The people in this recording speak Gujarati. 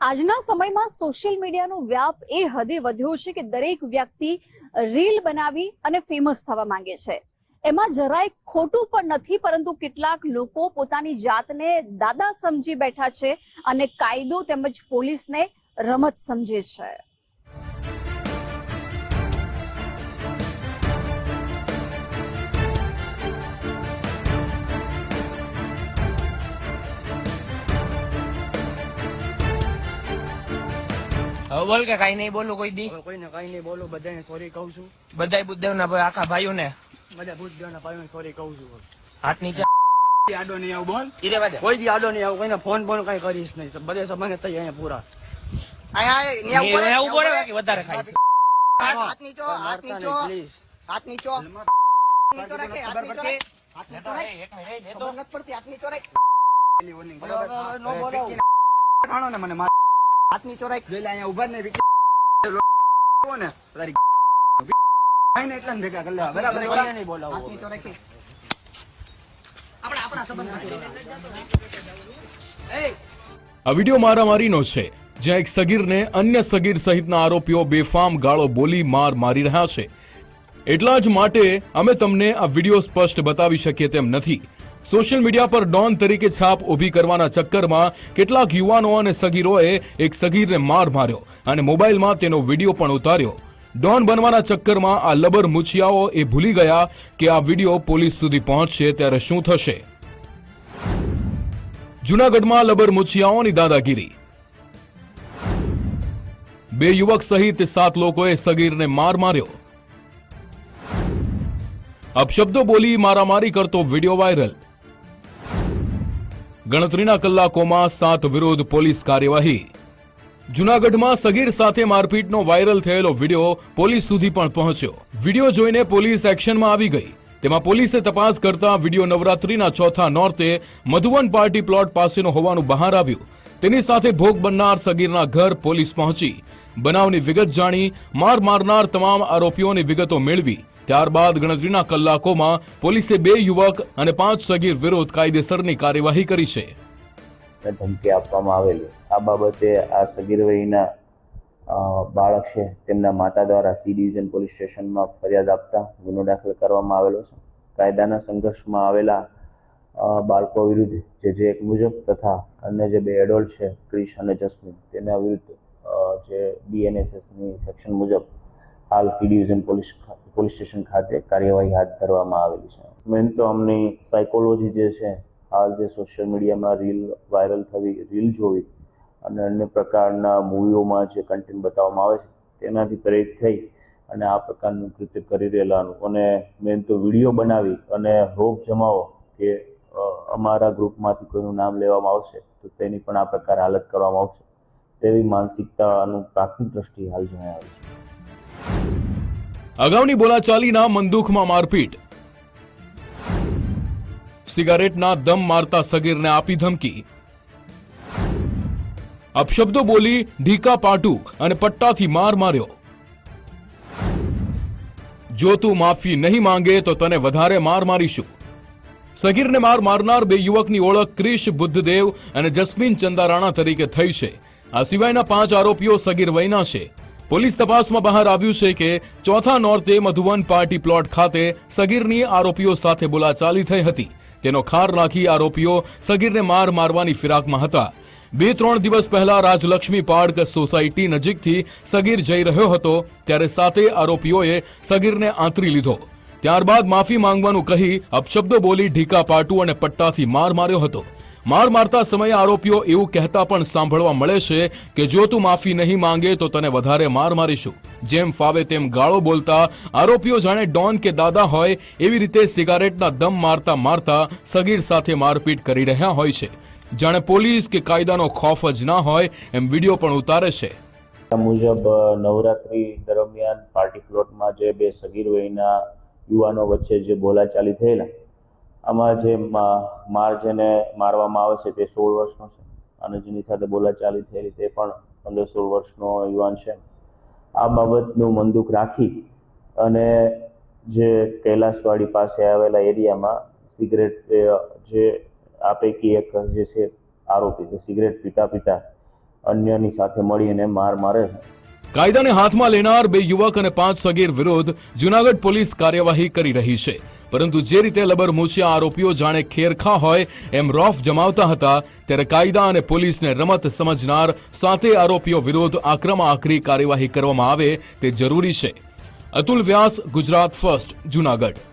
આજના સમયમાં સોશિયલ મીડિયાનો વ્યાપ એ હદે વધ્યો છે કે દરેક વ્યક્તિ રીલ બનાવી અને ફેમસ થવા માંગે છે. એમાં જરાય ખોટું પણ નથી, પરંતુ કેટલાક લોકો પોતાની જાતને દાદા સમજી બેઠા છે અને કાયદો તેમજ પોલીસને રમત સમજે છે. હવે બોલ કે કઈ નહીં બોલું કોઈ દી. કોઈ ને કઈ નહીં બોલું બધાને સોરી કહું છું. બધા બુદ્ધદેવ ના ભાઈ આખા ભાઈઓને. બધા બુદ્ધદેવ ના ભાઈઓ સોરી કહું છું. હાથ નીચે. આડો નહીં આવું બોલ. કોઈ દી આડો નહીં આવું કોઈને ફોન ફોન કઈ કરીશ નહીં. બધે સમાને તઈ અહીંયા પૂરા. નહીં, એવું બોલે કે વધારે ખાય. હાથ નીચો હાથ નીચો. હાથ નીચો. નીચો રાખે હાથ નીચો હાથ નીચો રાખ. એક મિનિટ લેતો ખબર નથી પડતી હાથ નીચો રાખ. ખાણો ને મને માર ચોરાઈ જોઈ લે અહીંયા ઊભા ને ને આ વીડિયો મારામારીનો છે, જ્યાં એક સગીરને અન્ય સગીર સહિતના આરોપીઓ બેફામ ગાળો બોલી માર મારી રહ્યા છે. એટલા જ માટે અમે તમને આ વીડિયો સ્પષ્ટ બતાવી શકીએ તેમ નથી. સોશિયલ મીડિયા પર ડોન તરીકે છાપ ઊભી કરવાના ચક્કરમાં કેટલાક યુવાનો અને સગીરોએ એક સગીરને માર માર્યો અને મોબાઈલમાં તેનો વીડિયો પણ ઉતાર્યો. ડોન બનવાના ચક્કરમાં આ લબર મુછિયાઓ એ ભૂલી ગયા કે આ વીડિયો પોલીસ સુધી પહોંચશે ત્યારે શું થશે? જૂનાગઢમાં લબર મુછિયાઓની દાદાગીરી. બે યુવક સહિત સાત લોકોએ સગીરને માર માર્યો. અપશબ્દો બોલી મારામારી કરતો વીડિયો વાયરલ. ગણતરીના કલાકોમાં સાત વિરોધ પોલીસ કાર્યવાહી. જુનાગઢમાં સગીર સાથે મારપીટનો વાયરલ થયેલો વીડિયો પોલીસ સુધી પણ પહોંચ્યો. વીડિયો જોઈને પોલીસ એક્શનમાં આવી ગઈ. તેમાં પોલીસે તપાસ કરતા વીડિયો નવરાત્રીના ચોથા નોર્તે મધુવન પાર્ટી પ્લોટ પાસેનો હોવાનું બહાર આવ્યું. તેની સાથે ભોગ બનનાર સગીરના ઘર પોલીસ પહોંચી. બનાવની વિગત જાણી માર મારનાર તમામ આરોપીઓની વિગતો મેળવી. ત્યારબાદ ગણતરીના કલાકોમાં પોલીસે બે યુવક અને પાંચ સગીર વિરુદ્ધ કાયદેસરની કાર્યવાહી કરી છે. ધમકી આપવામાં આવેલી. આ બાબતે આ સગીર વયના બાળક છે. તેમના માતા દ્વારા સી ડિવિઝન પોલીસ સ્ટેશનમાં ફરિયાદ આપતા ગુનો દાખલ કરવામાં આવેલો છે. કાયદાના સંઘર્ષમાં આવેલા બાળકો વિરુદ્ધ જે જે એક મુજબ તથા અન્ય જે બે એડોલ્ટ છે, ક્રિશ અને જસ્મીન, તેના વિરુદ્ધ જે બીએનએસએસની સેક્શન મુજબ હાલ C division police police station ખાતે કાર્યવાહી હાથ ધરવામાં આવેલી છે. મેન તો અમની સાયકોલોજી જે છે, હાલ જે સોશિયલ મીડિયામાં રીલ વાયરલ થવી રીલ જોવી અને અન્ય પ્રકારના મૂવીઓમાં જે કન્ટેન્ટ બતાવવામાં આવે છે, તેનાથી પ્રેરિત થઈ અને આ પ્રકારનું કૃત્ય કરી રહેલાનું. અને મેન તો વીડિયો બનાવી અને રોપ જમાવો કે અમારા ગ્રુપમાંથી કોઈનું નામ લેવામાં આવશે, તો તેની પણ આ પ્રકાર હાલત કરવામાં આવશે. તેવી માનસિકતાનું પ્રાથમિક દ્રષ્ટિ હાલ જણાવે છે. અગાઉની બોલાચાલીના મંદુખમાં મારપીટ. સિગારેટના દમ મારતા સગીરને આપી ધમકી. અપશબ્દો બોલી ઢીકા પાટુ અને પટ્ટાથી માર માર્યો. જો તું માફી નહીં માંગે તો તને વધારે માર મારીશું. સગીરને માર મારનાર બે યુવકની ઓળખ ક્રિશ બુદ્ધદેવ અને જસ્મીન ચંદારાણા તરીકે થઈ છે. આ સિવાયના પાંચ આરોપીઓ સગીર વયના છે. પોલીસ તપાસમાં બહાર આવ્યું છે કે ચોથા નોર્તે મધુવન પાર્ટી પ્લોટ ખાતે સગીરની આરોપીઓ સાથે બોલાચાલી થઈ હતી. તેનો ખાર રાખી આરોપીઓ સગીરને માર મારવાની ફિરાકમાં હતા. બે ત્રણ દિવસ પહેલા રાજલક્ષ્મી પાર્ક સોસાયટી નજીકથી સગીર જઈ રહ્યો હતો, ત્યારે સાતે આરોપીઓએ સગીરને આંતરી લીધો. ત્યારબાદ માફી માંગવાનું કહી અપશબ્દો બોલી ઢીકા પાટુ અને પટ્ટાથી માર માર્યો હતો. માર મારતા સમયે આરોપીઓ એવું કહેતા પણ સાંભળવા મળે છે કે જો તું માફી નહીં માંગે તો તને વધારે માર મારીશું. જેમ ફાવે તેમ ગાળો બોલતા, આરોપીઓ જાણે ડોન કે દાદા હોય એવી રીતે સિગારેટના દમ મારતા મારતા સગીર સાથે મારપીટ કરી રહ્યા હોય છે. જાણે પોલીસ કે કાયદાનો ખોફ જ ના હોય એમ વીડિયો પણ ઉતારે છે. મુજબ નવરાત્રી દરમિયાન પાર્ટી પ્લોટમાં જે બે સગીર વયના યુવાનો વચ્ચે જે બોલાચાલી થયેલા આમાં જે માર જેને મારવામાં આવે છે તે સોળ વર્ષનો છે. અને જેની સાથે બોલાચાલી થયેલી તે પણ પંદર સોળ વર્ષનો યુવાન છે. આ બાબતનું મંદુક રાખી અને જે કૈલાસવાડી પાસે આવેલા એરિયામાં સિગરેટ જે આ પૈકી એક જે છે આરોપી જે સિગરેટ પીતા પીતા અન્યની સાથે મળીને માર મારે છે. કાયદાને હાથમાં લેનાર બે યુવક અને પાંચ સગીર વિરુદ્ધ જુનાગઢ પોલીસ કાર્યવાહી કરી રહી છે. પરંતુ જે રીતે લબરમૂછિયા આરોપીઓ જાણે ખેરખા હોય એમ રોફ જમાવતા હતા, ત્યારે કાયદા અને પોલીસને રમત સમજનાર સાતે આરોપીઓ વિરુદ્ધ આક્રમા આકરી કાર્યવાહી કરવામાં આવે તે જરૂરી છે. અતુલ વ્યાસ, ગુજરાત ફર્સ્ટ, જુનાગઢ.